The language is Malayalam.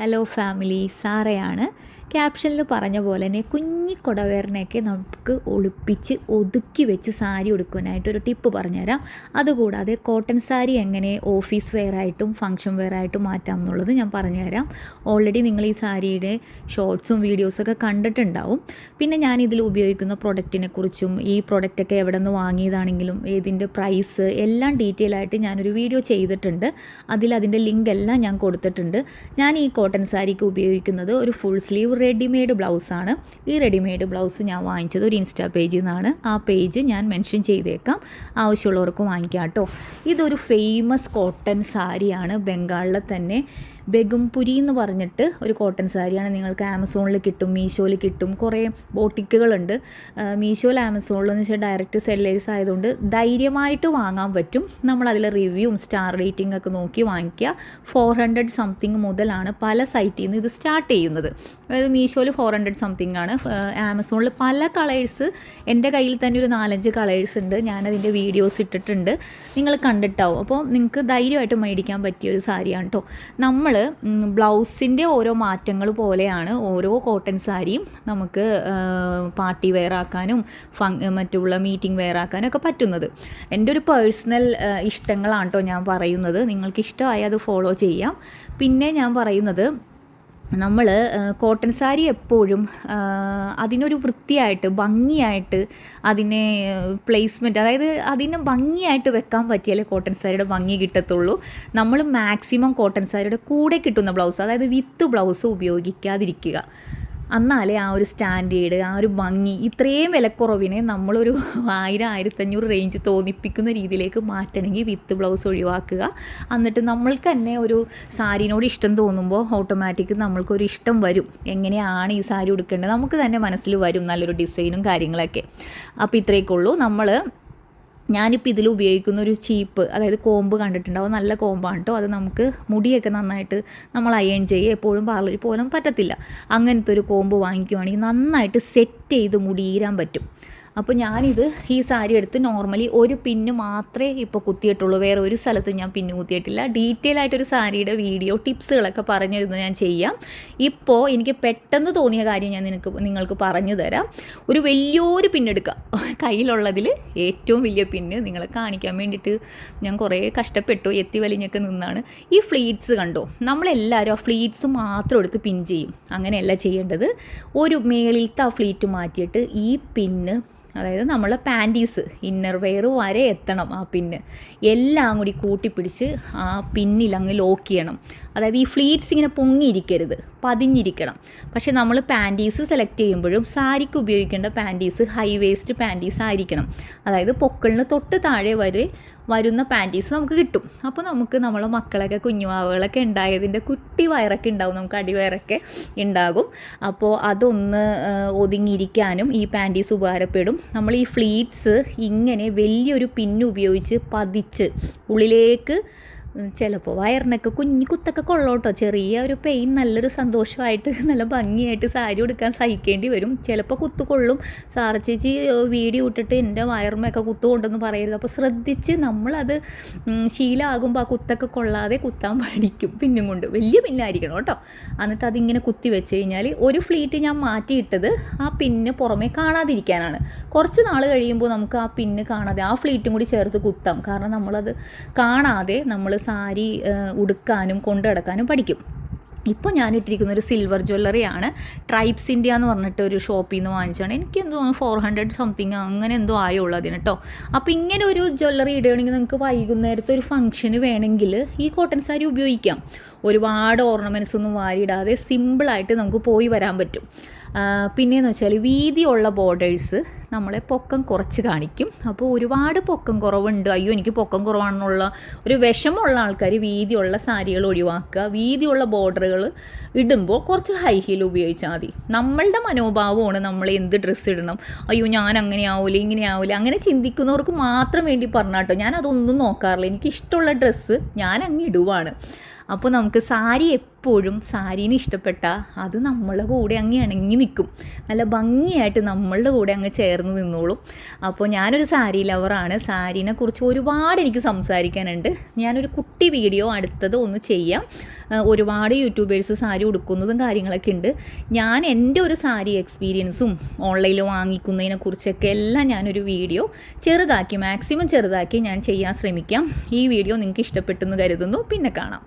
Hello family സാറയാണ്. ക്യാപ്ഷനിൽ പറഞ്ഞ പോലെ തന്നെ കുഞ്ഞി കുടവേറിനെയൊക്കെ നമുക്ക് ഒളിപ്പിച്ച് ഒതുക്കി വെച്ച് സാരി ഉടുക്കാനായിട്ട് ഒരു ടിപ്പ് പറഞ്ഞുതരാം. അതുകൂടാതെ കോട്ടൺ സാരി എങ്ങനെ ഓഫീസ് വെയർ ആയിട്ടും ഫങ്ഷൻ വെയർ ആയിട്ടും മാറ്റാം എന്നുള്ളത് ഞാൻ പറഞ്ഞുതരാം. ഓൾറെഡി നിങ്ങൾ ഈ സാരിയുടെ ഷോർട്സും വീഡിയോസൊക്കെ കണ്ടിട്ടുണ്ടാവും. പിന്നെ ഞാൻ ഇതിൽ ഉപയോഗിക്കുന്ന പ്രൊഡക്റ്റിനെ കുറിച്ചും ഈ പ്രൊഡക്റ്റൊക്കെ എവിടെ നിന്ന് വാങ്ങിയതാണെങ്കിലും ഏതിന്റെ പ്രൈസ് എല്ലാം ഡീറ്റെയിൽ ആയിട്ട് ഞാനൊരു വീഡിയോ ചെയ്തിട്ടുണ്ട്. അതിൽ അതിന്റെ ലിങ്ക് എല്ലാം ഞാൻ കൊടുത്തിട്ടുണ്ട്. ഞാൻ ഈ കോട്ടൺ സാരിക്ക് ഉപയോഗിക്കുന്നത് ഒരു ഫുൾ സ്ലീവ് റെഡിമെയ്ഡ് ബ്ലൗസാണ് ഈ റെഡിമെയ്ഡ് ബ്ലൗസ് ഞാൻ വാങ്ങിച്ചത് ഒരു ഇൻസ്റ്റാ പേജിൽ നിന്നാണ് ആ പേജ് ഞാൻ മെൻഷൻ ചെയ്തേക്കാം. ആവശ്യമുള്ളവർക്ക് വാങ്ങിക്കാം കേട്ടോ ഇതൊരു ഫേമസ് കോട്ടൺ സാരിയാണ് ബംഗാളിലെ തന്നെ ബെഗുംപുരി എന്ന് പറഞ്ഞിട്ട് ഒരു കോട്ടൺ സാരിയാണ് നിങ്ങൾക്ക് ആമസോണിൽ കിട്ടും മീഷോയിൽ കിട്ടും. കുറേ ബോട്ടിക്കുകളുണ്ട്. മീഷോയിൽ ആമസോണിൽ എന്ന് വെച്ചാൽ ഡയറക്റ്റ് സെല്ലേഴ്സ് ആയതുകൊണ്ട് ധൈര്യമായിട്ട് വാങ്ങാൻ പറ്റും. നമ്മൾ അതിൽ റിവ്യൂവും സ്റ്റാർ റേറ്റിംഗ് ഒക്കെ നോക്കി വാങ്ങിക്കുക. ഫോർ ഹൺഡ്രഡ് സംതിങ് മുതലാണ് പല സൈറ്റിൽ നിന്ന് ഇത് സ്റ്റാർട്ട് ചെയ്യുന്നത്. അതായത് മീഷോയിൽ ഫോർ ഹൺഡ്രഡ് സംതിങ് ആണ്. ആമസോണിൽ പല കളേഴ്സ് എന്റെ കയ്യിൽ തന്നെ ഒരു നാലഞ്ച് കളേഴ്സ് ഉണ്ട്. ഞാനതിന്റെ വീഡിയോസ് ഇട്ടിട്ടുണ്ട്. നിങ്ങൾ കണ്ടിട്ടാവും. അപ്പോൾ നിങ്ങൾക്ക് ധൈര്യമായിട്ട് മേടിക്കാൻ പറ്റിയ ഒരു സാരിയാണ് കേട്ടോ നമ്മൾ ബ്ലൗസിന്റെ ഓരോ മാറ്റങ്ങൾ പോലെയാണ് ഓരോ കോട്ടൺ സാരിയും നമുക്ക് പാർട്ടി വെയർ ആക്കാനും ഫങ് മറ്റുള്ള മീറ്റിംഗ് വെയർ ആക്കാനും ഒക്കെ പറ്റുന്നത്. എന്റെ ഒരു പേഴ്സണൽ ഇഷ്ടങ്ങളാണ് കേട്ടോ ഞാൻ പറയുന്നത്. നിങ്ങൾക്ക് ഇഷ്ടമായി അത് ഫോളോ ചെയ്യാം. പിന്നെ ഞാൻ പറയുന്നത് നമ്മൾ കോട്ടൺ സാരി എപ്പോഴും അതിനൊരു വൃത്തിയായിട്ട് ഭംഗിയായിട്ട് അതിനെ പ്ലേസ്മെന്റ് അതായത് അതിനെ ഭംഗിയായിട്ട് വെക്കാൻ പറ്റിയാലേ കോട്ടൺ സാരിയുടെ ഭംഗി കിട്ടത്തുള്ളൂ. നമ്മൾ മാക്സിമം കോട്ടൺ സാരിയുടെ കൂടെ കിട്ടുന്ന ബ്ലൗസ് അതായത് വിത്ത് ബ്ലൗസ് ഉപയോഗിക്കാതിരിക്കുക. എന്നാലേ ആ ഒരു സ്റ്റാൻഡേർഡ് ആ ഒരു ഭംഗി ഇത്രയും വിലക്കുറവിനെ നമ്മളൊരു ആയിരം ആയിരത്തഞ്ഞൂറ് റേഞ്ച് തോന്നിപ്പിക്കുന്ന രീതിയിലേക്ക് മാറ്റണമെങ്കിൽ വിത്ത് ബ്ലൗസ് ഒഴിവാക്കുക. എന്നിട്ട് നമ്മൾക്ക് തന്നെ ഒരു സാരിനോട് ഇഷ്ടം തോന്നുമ്പോൾ ഓട്ടോമാറ്റിക് നമ്മൾക്കൊരു ഇഷ്ടം വരും. എങ്ങനെയാണ് ഈ സാരി ഉടുക്കേണ്ടത്? നമുക്ക് തന്നെ മനസ്സിൽ വരും നല്ലൊരു ഡിസൈനും കാര്യങ്ങളൊക്കെ. അപ്പോൾ ഇത്രയൊക്കെ ഉള്ളൂ. നമ്മൾ ഞാനിപ്പോൾ ഇതിൽ ഉപയോഗിക്കുന്ന ഒരു ചീപ്പ് അതായത് കോമ്പ് കണ്ടിട്ടുണ്ടാവും നല്ല കോമ്പാണ് കേട്ടോ അത് നമുക്ക് മുടിയൊക്കെ നന്നായിട്ട് നമ്മൾ അയൺ ചെയ്യുക എപ്പോഴും പാർലറിൽ പോലും പറ്റത്തില്ല. അങ്ങനത്തെ ഒരു കോമ്പ് വാങ്ങിക്കുവാണെങ്കിൽ നന്നായിട്ട് സെറ്റ് ചെയ്ത് മുടിയിരാൻ പറ്റും. അപ്പോൾ ഞാനിത് ഈ സാരി എടുത്ത് നോർമലി ഒരു പിന്ന് മാത്രമേ ഇപ്പോൾ കുത്തിയിട്ടുള്ളൂ. വേറെ ഒരു സ്ഥലത്ത് ഞാൻ പിന്ന് കുത്തിയിട്ടില്ല. ഡീറ്റെയിൽ ആയിട്ടൊരു സാരിയുടെ വീഡിയോ ടിപ്സുകളൊക്കെ പറഞ്ഞു തരുന്നത് ഞാൻ ചെയ്യാം. ഇപ്പോൾ എനിക്ക് പെട്ടെന്ന് തോന്നിയ കാര്യം ഞാൻ നിനക്ക് നിങ്ങൾക്ക് പറഞ്ഞു തരാം. ഒരു വലിയൊരു പിന്നെടുക്കുക കയ്യിലുള്ളതിൽ ഏറ്റവും വലിയ പിന്ന് നിങ്ങളെ കാണിക്കാൻ വേണ്ടിയിട്ട് ഞാൻ കുറേ കഷ്ടപ്പെട്ടു എത്തി വലിഞ്ഞൊക്കെ നിന്നാണ്. ഈ ഫ്ലീറ്റ്സ് കണ്ടോ? നമ്മളെല്ലാവരും ആ ഫ്ലീറ്റ്സ് മാത്രം എടുത്ത് പിൻ ചെയ്യും. അങ്ങനെയല്ല ചെയ്യേണ്ടത്. ഒരു മേളിലത്തെ ആ ഫ്ലീറ്റ് മാറ്റിയിട്ട് ഈ പിന്ന് അതായത് നമ്മൾ പാന്റീസ് ഇന്നർ വെയർ വരെ എത്തണം ആ പിന്ന് എല്ലാം കൂടി കൂട്ടിപ്പിടിച്ച് ആ പിന്നിൽ അങ്ങ് ലോക്ക് ചെയ്യണം. അതായത് ഈ ഫ്ലീറ്റ്സ് ഇങ്ങനെ പൊങ്ങിയിരിക്കരുത് പതിഞ്ഞിരിക്കണം. പക്ഷേ നമ്മൾ പാന്റീസ് സെലക്ട് ചെയ്യുമ്പോഴും സാരിക്ക് ഉപയോഗിക്കേണ്ട പാന്റീസ് ഹൈ വേസ്റ്റ് പാന്റീസ് ആയിരിക്കണം. അതായത് പൊക്കളിന് തൊട്ട് താഴെ വരെ വരുന്ന പാന്റീസ് നമുക്ക് കിട്ടും. അപ്പോൾ നമുക്ക് നമ്മളെ മക്കളൊക്കെ കുഞ്ഞുവാവുകളൊക്കെ ഉണ്ടായതിന്റെ കുട്ടി വയറൊക്കെ ഉണ്ടാവും നമുക്ക് അടിവയറൊക്കെ ഉണ്ടാകും. അപ്പോൾ അതൊന്ന് ഒതുങ്ങിയിരിക്കാനും ഈ പാന്റീസ് ഉപകാരപ്പെടും. നമ്മൾ ഈ ഫ്ലീറ്റ്സ് ഇങ്ങനെ വലിയൊരു പിന്നുപയോഗിച്ച് പതിച്ച് ഉള്ളിലേക്ക് ചിലപ്പോൾ വയറിനൊക്കെ കുഞ്ഞു കുത്തൊക്കെ കൊള്ളോട്ടോ. ചെറിയ ഒരു പെയിൻ നല്ലൊരു സന്തോഷമായിട്ട് നല്ല ഭംഗിയായിട്ട് സാരി ഉടുക്കാൻ സഹിക്കേണ്ടി വരും. ചിലപ്പോൾ കുത്തു കൊള്ളും. സാറ ചേച്ചി വീഡിയോ ഇട്ടിട്ട് എന്റെ വയറുമൊക്കെ കുത്തു കൊണ്ടെന്ന് പറയരുത്. അപ്പോൾ ശ്രദ്ധിച്ച് നമ്മളത് ശീലമാകുമ്പോൾ ആ കുത്തൊക്കെ കൊള്ളാതെ കുത്താൻ പഠിക്കും. പിന്നും കൊണ്ട് വലിയ പിന്നായിരിക്കണം കേട്ടോ. എന്നിട്ട് അതിങ്ങനെ കുത്തി വെച്ച് കഴിഞ്ഞാൽ ഒരു ഫ്ലീറ്റ് ഞാൻ മാറ്റിയിട്ടത് ആ പിന്ന് പുറമേ കാണാതിരിക്കാനാണ്. കുറച്ച് നാൾ കഴിയുമ്പോൾ നമുക്ക് ആ പിന്ന് കാണാതെ ആ ഫ്ലീറ്റും കൂടി ചേർത്ത് കുത്താം. കാരണം നമ്മളത് കാണാതെ നമ്മൾ സാരി ഉടുക്കാനും കൊണ്ടു നടക്കാനും പഠിക്കും. ഇപ്പോൾ ഞാൻ ഇട്ടിരിക്കുന്ന ഒരു സിൽവർ ജ്വല്ലറിയാണ് ട്രൈബ്സ് ഇന്ത്യ എന്ന് പറഞ്ഞിട്ട് ഒരു ഷോപ്പിൽ നിന്ന് വാങ്ങിച്ചാണ് എനിക്ക് എന്തോ ഫോർ ഹൺഡ്രഡ് സംതിങ് അങ്ങനെ എന്തോ ആയുള്ളൂ അതിന് കേട്ടോ അപ്പോൾ ഇങ്ങനെ ഒരു ജ്വല്ലറി ഇടുകയാണെങ്കിൽ നിങ്ങൾക്ക് വൈകുന്നേരത്തെ ഒരു ഫംഗ്ഷന് വേണമെങ്കിൽ ഈ കോട്ടൺ സാരി ഉപയോഗിക്കാം. ഒരുപാട് ഓർണമെന്റ്സ് ഒന്നും വാരിയിടാതെ സിമ്പിളായിട്ട് നമുക്ക് പോയി വരാൻ പറ്റും. പിന്നെയെന്ന് വെച്ചാൽ വീതിയുള്ള ബോർഡേഴ്സ് നമ്മളെ പൊക്കം കുറച്ച് കാണിക്കും. അപ്പോൾ ഒരുപാട് പൊക്കം കുറവുണ്ട്. അയ്യോ എനിക്ക് പൊക്കം കുറവാണെന്നുള്ള ഒരു വിഷമമുള്ള ആൾക്കാർ വീതിയുള്ള സാരികൾ ഒഴിവാക്കുക വീതിയുള്ള ബോർഡറുകൾ ഇടുമ്പോൾ കുറച്ച് ഹൈ ഹീൽ ഉപയോഗിച്ചാൽ മതി. നമ്മളുടെ മനോഭാവമാണ് നമ്മൾ എന്ത് ഡ്രസ്സ് ഇടണം. അയ്യോ ഞാൻ അങ്ങനെ ആവില്ല ഇങ്ങനെ ആവില്ല അങ്ങനെ ചിന്തിക്കുന്നവർക്ക് മാത്രം വേണ്ടി പറഞ്ഞാട്ടോ ഞാൻ അതൊന്നും നോക്കാറില്ല. എനിക്ക് ഇഷ്ടമുള്ള ഡ്രസ്സ് ഞാൻ അങ്ങ് ഇടുവാണ്. അപ്പോൾ നമുക്ക് സാരി എപ്പോഴും സാരീനെ ഇഷ്ടപ്പെട്ട അത് നമ്മളുടെ കൂടെ അങ്ങ് ഇണങ്ങി നിൽക്കും. നല്ല ഭംഗിയായിട്ട് നമ്മളുടെ കൂടെ അങ്ങ് ചേർന്ന് നിന്നോളും. അപ്പോൾ ഞാനൊരു സാരി ലവറാണ് സാരീനെ കുറിച്ച് ഒരുപാട് എനിക്ക് സംസാരിക്കാനുണ്ട്. ഞാനൊരു കുട്ടി വീഡിയോ അടുത്തത് ഒന്ന് ചെയ്യാം. ഒരുപാട് യൂട്യൂബേഴ്സ് സാരി ഉടുക്കുന്നതും കാര്യങ്ങളൊക്കെ ഉണ്ട്. ഞാൻ എന്റെ ഒരു സാരി എക്സ്പീരിയൻസും ഓൺലൈനിൽ വാങ്ങിക്കുന്നതിനെ കുറിച്ചൊക്കെ എല്ലാം ഞാനൊരു വീഡിയോ ചെറുതാക്കി മാക്സിമം ചെറുതാക്കി ഞാൻ ചെയ്യാൻ ശ്രമിക്കാം. ഈ വീഡിയോ നിങ്ങൾക്ക് ഇഷ്ടപ്പെട്ടെന്ന് കരുതുന്നു. പിന്നെ കാണാം.